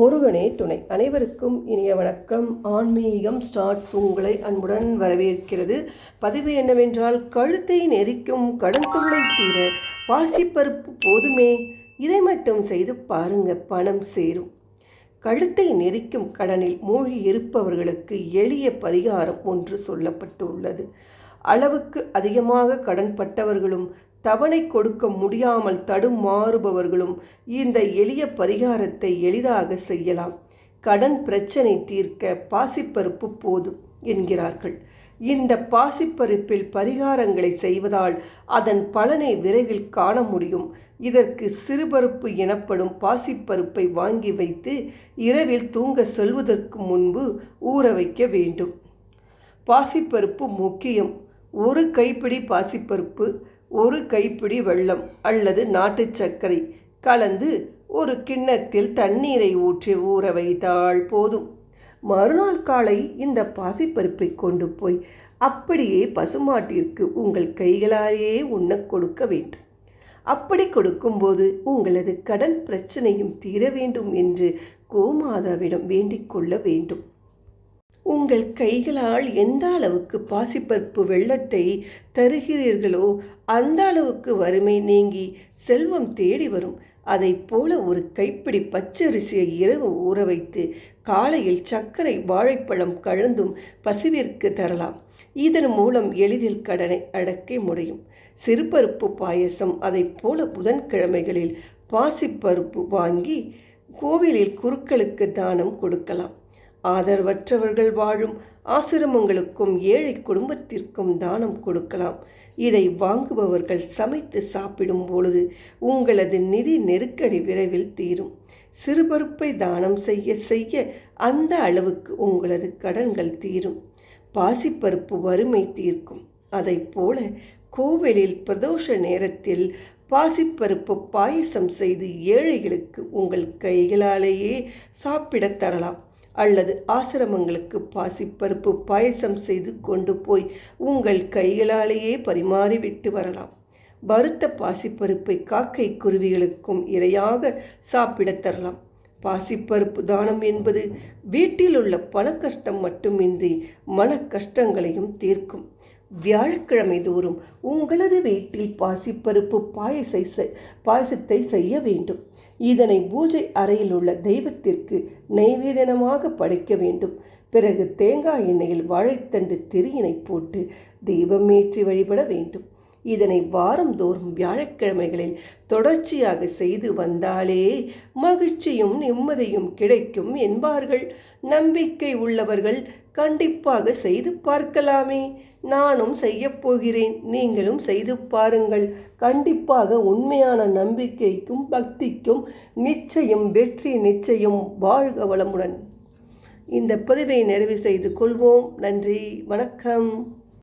முருகனே துணை. அனைவருக்கும் இனிய வணக்கம். ஆன்மீகம் ஸ்டார்ட்ஸ் உங்களை அன்புடன் வரவேற்கிறது. பதிவு என்னவென்றால் கழுத்தை நெரிக்கும் கடன் தொல்லை தீர பாசிப்பருப்பு போதுமே. இதை மட்டும் செய்து பாருங்க பணம் சேரும். கழுத்தை நெரிக்கும் கடனில் மூழ்கி இருப்பவர்களுக்கு எளிய பரிகாரம் ஒன்று சொல்லப்பட்டுள்ளது. அளவுக்கு அதிகமாக கடன் பட்டவர்களும் தவணை கொடுக்க முடியாமல் தடுமாறுபவர்களும் இந்த எளிய பரிகாரத்தை எளிதாக செய்யலாம். கடன் பிரச்சனை தீர்க்க பாசிப்பருப்பு போதும் என்கிறார்கள். இந்த பாசிப்பருப்பில் பரிகாரங்களை செய்வதால் அதன் பலனை விரைவில் காண முடியும். இதற்கு சிறுபருப்பு எனப்படும் பாசிப்பருப்பை வாங்கி வைத்து இரவில் தூங்க செல்வதற்கு முன்பு ஊற வைக்க வேண்டும். பாசிப்பருப்பு முக்கியம். ஒரு கைப்பிடி பாசிப்பருப்பு ஒரு கைப்பிடி வெள்ளம் அல்லது நாட்டு சர்க்கரை கலந்து ஒரு கிண்ணத்தில் தண்ணீரை ஊற்றி ஊற வைத்தால் போதும். மறுநாள் காலை இந்த பாசிப்பருப்பை கொண்டு போய் அப்படியே பசுமாட்டிற்கு உங்கள் கைகளாலேயே உண்ண கொடுக்க வேண்டும். அப்படி கொடுக்கும்போது உங்களது கடன் பிரச்சனையும் தீர வேண்டும் என்று கோமாதாவிடம் வேண்டிக் கொள்ள வேண்டும். உங்கள் கைகளால் எந்த அளவுக்கு பாசிப்பருப்பு வெள்ளத்தை தருகிறீர்களோ அந்த அளவுக்கு வறுமை நீங்கி செல்வம் தேடி வரும். அதை போல ஒரு கைப்பிடி பச்சரிசியை இரவு ஊற வைத்து காலையில் சர்க்கரை வாழைப்பழம் கலந்தும் பசுவிற்கு தரலாம். இதன் மூலம் எளிதில் கடனை அடக்க முடியும். சிறுபருப்பு பாயசம் அதை போல புதன்கிழமைகளில் பாசிப்பருப்பு வாங்கி கோவிலில் குருக்களுக்கு தானம் கொடுக்கலாம். ஆதரவற்றவர்கள் வாழும் ஆசிரமங்களுக்கும் ஏழை குடும்பத்திற்கும் தானம் கொடுக்கலாம். இதை வாங்குபவர்கள் சமைத்து சாப்பிடும் பொழுது உங்களது நிதி நெருக்கடி விரைவில் தீரும். சிறுபருப்பை தானம் செய்ய செய்ய அந்த அளவுக்கு உங்களது கடன்கள் தீரும். பாசிப்பருப்பு வறுமை தீர்க்கும். அதை போல கோவிலில் பிரதோஷ நேரத்தில் பாசிப்பருப்பு பாயசம் செய்து ஏழைகளுக்கு உங்கள் கைகளாலேயே சாப்பிடத் தரலாம். அல்லது ஆசிரமங்களுக்கு பாசிப்பருப்பு பாயசம் செய்து கொண்டு போய் உங்கள் கைகளாலேயே பரிமாறிவிட்டு வரலாம். வறுத்த பாசிப்பருப்பை காக்கை குருவிகளுக்கும் இரையாக சாப்பிடத் தரலாம். பாசிப்பருப்பு தானம் என்பது வீட்டில் உள்ள பண கஷ்டம் மட்டுமின்றி மன கஷ்டங்களையும் தீர்க்கும். வியாழக்கிழமை தோறும் உங்களது வீட்டில் பாசிப்பருப்பு பாயசை பாயசத்தை செய்ய வேண்டும். இதனை பூஜை அறையில் உள்ள தெய்வத்திற்கு நைவேதனமாக படைக்க வேண்டும். பிறகு தேங்காய் எண்ணெயில் வாழைத்தண்டு திரியினை போட்டு தெய்வம் ஏற்றி வழிபட வேண்டும். இதனை வாரந்தோறும் வியாழக்கிழமைகளில் தொடர்ச்சியாக செய்து வந்தாலே மகிழ்ச்சியும் நிம்மதியும் கிடைக்கும் என்பார்கள். நம்பிக்கை உள்ளவர்கள் கண்டிப்பாக செய்து பார்க்கலாமே. நானும் செய்யப்போகிறேன் நீங்களும் செய்து பாருங்கள். கண்டிப்பாக உண்மையான நம்பிக்கைக்கும் பக்திக்கும் நிச்சயம் வெற்றி நிச்சயம். வாழ்க வளமுடன். இந்த பதிவை நிறைவு செய்து கொள்வோம். நன்றி. வணக்கம்.